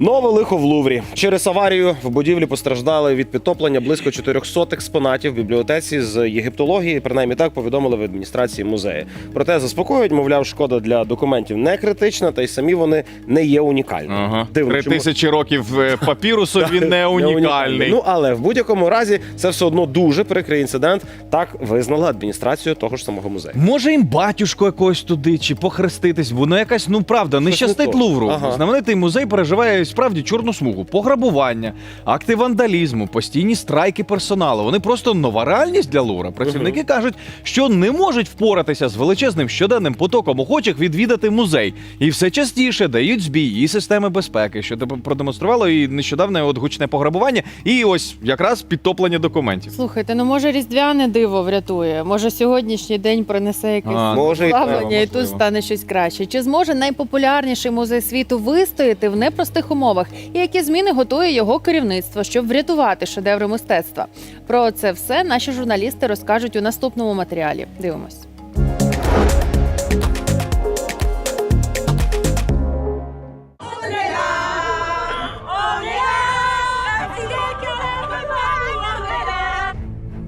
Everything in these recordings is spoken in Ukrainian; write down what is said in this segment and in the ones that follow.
Нове лихо в Луврі. Через аварію в будівлі постраждали від підтоплення близько 400 експонатів в бібліотеці з єгиптології. Принаймні так повідомили в адміністрації музею. Проте заспокоюють, мовляв, шкода для документів не критична, та й самі вони не є унікальними. Ага. Дивно, Три чому- тисячі років е, папірусу він не унікальний. Ну але в будь-якому разі це все одно дуже прикрий інцидент. Так визнала адміністрацію того ж самого музею. Може їм батюшку якогось туди чи похреститись, бо ну якась, ну правда, не щастить. Лувру. Знаменитий музей переживає справді чорну смугу, пограбування, акти вандалізму, постійні страйки персоналу. Вони просто нова реальність для Лувра. Працівники кажуть, що не можуть впоратися з величезним щоденним потоком охочих відвідати музей, і все частіше дають збій і системи безпеки, що продемонструвало і нещодавне от гучне пограбування, і ось якраз підтоплення документів. Слухайте, ну може різдвяне диво врятує. Може сьогоднішній день принесе якесь А, Може, і можливо. тут стане щось краще. Чи зможе найпопулярніший музей світу вистояти в непростих умовах? І які зміни готує його керівництво, щоб врятувати шедеври мистецтва? Про це все наші журналісти розкажуть у наступному матеріалі. Дивимось.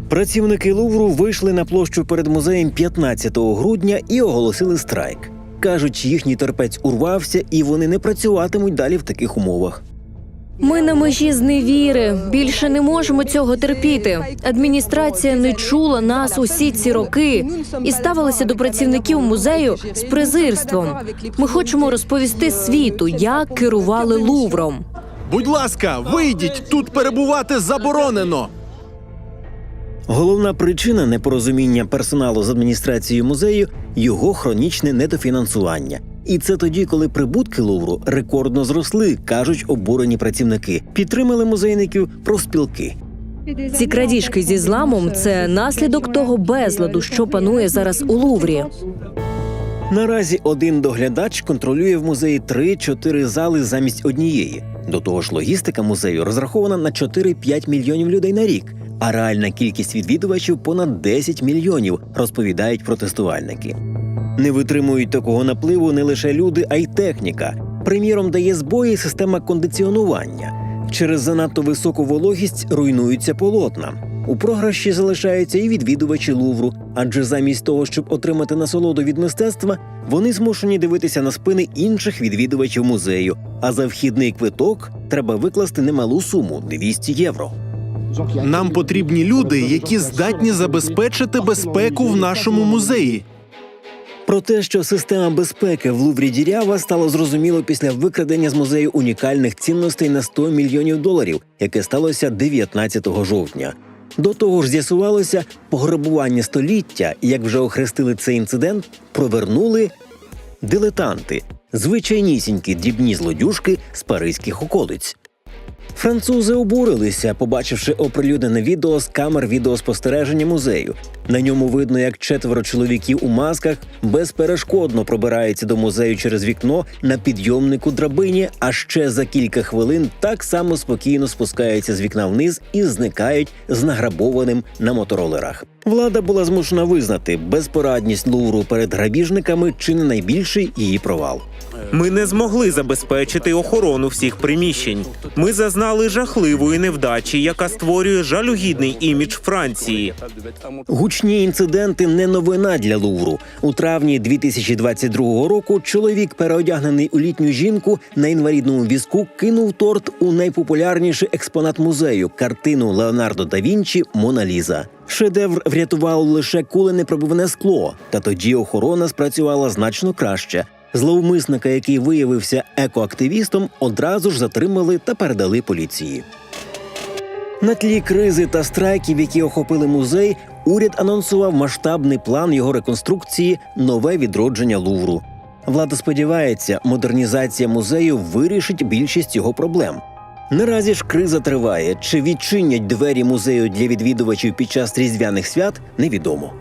Працівники Лувру вийшли на площу перед музеєм 15 грудня і оголосили страйк. Кажуть, їхній терпець урвався, і вони не працюватимуть далі в таких умовах. Ми на межі зневіри. Більше не можемо цього терпіти. Адміністрація не чула нас усі ці роки і ставилася до працівників музею з презирством. Ми хочемо розповісти світу, як керували Лувром. Будь ласка, вийдіть, тут перебувати заборонено. Головна причина непорозуміння персоналу з адміністрацією музею його хронічне недофінансування. І це тоді, коли прибутки Лувру рекордно зросли, кажуть обурені працівники. Підтримали музейників профспілки. Ці крадіжки зі зламом це наслідок того безладу, що панує зараз у Луврі. Наразі один доглядач контролює в музеї 3-4 зали замість однієї. До того ж, логістика музею розрахована на 4-5 мільйонів людей на рік, а реальна кількість відвідувачів понад 10 мільйонів, розповідають протестувальники. Не витримують такого напливу не лише люди, а й техніка. Приміром, дає збої система кондиціонування. Через занадто високу вологість руйнуються полотна. У програші залишаються і відвідувачі Лувру, адже замість того, щоб отримати насолоду від мистецтва, вони змушені дивитися на спини інших відвідувачів музею. А за вхідний квиток треба викласти немалу суму 200 євро. Нам потрібні люди, які здатні забезпечити безпеку в нашому музеї. Про те, що система безпеки в Луврі дірява, стало зрозуміло після викрадення з музею унікальних цінностей на 100 мільйонів доларів, яке сталося 19 жовтня. До того ж, з'ясувалося, пограбування століття, як вже охрестили цей інцидент, провернули дилетанти, звичайнісінькі дрібні злодюжки з паризьких околиць. Французи обурилися, побачивши оприлюднене відео з камер відеоспостереження музею. На ньому видно, як четверо чоловіків у масках безперешкодно пробираються до музею через вікно на підйомнику драбині, а ще за кілька хвилин так само спокійно спускаються з вікна вниз і зникають з награбованим на моторолерах. Влада була змушена визнати безпорадність Лувру перед грабіжниками чи не найбільший її провал. Ми не змогли забезпечити охорону всіх приміщень. Ми зазнали жахливої невдачі, яка створює жалюгідний імідж Франції. Гучні інциденти не новина для Лувру. У травні 2022 року чоловік, переодягнений у літню жінку на інвалідному візку, кинув торт у найпопулярніший експонат музею картину Леонардо да Вінчі Мона Ліза. Шедевр врятувало лише куленепробивне скло, та тоді охорона спрацювала значно краще. Зловмисника, який виявився екоактивістом, одразу ж затримали та передали поліції. На тлі кризи та страйків, які охопили музей, уряд анонсував масштабний план його реконструкції нове відродження Лувру. Влада сподівається, модернізація музею вирішить більшість його проблем. Наразі ж криза триває. Чи відчинять двері музею для відвідувачів під час різдвяних свят, невідомо.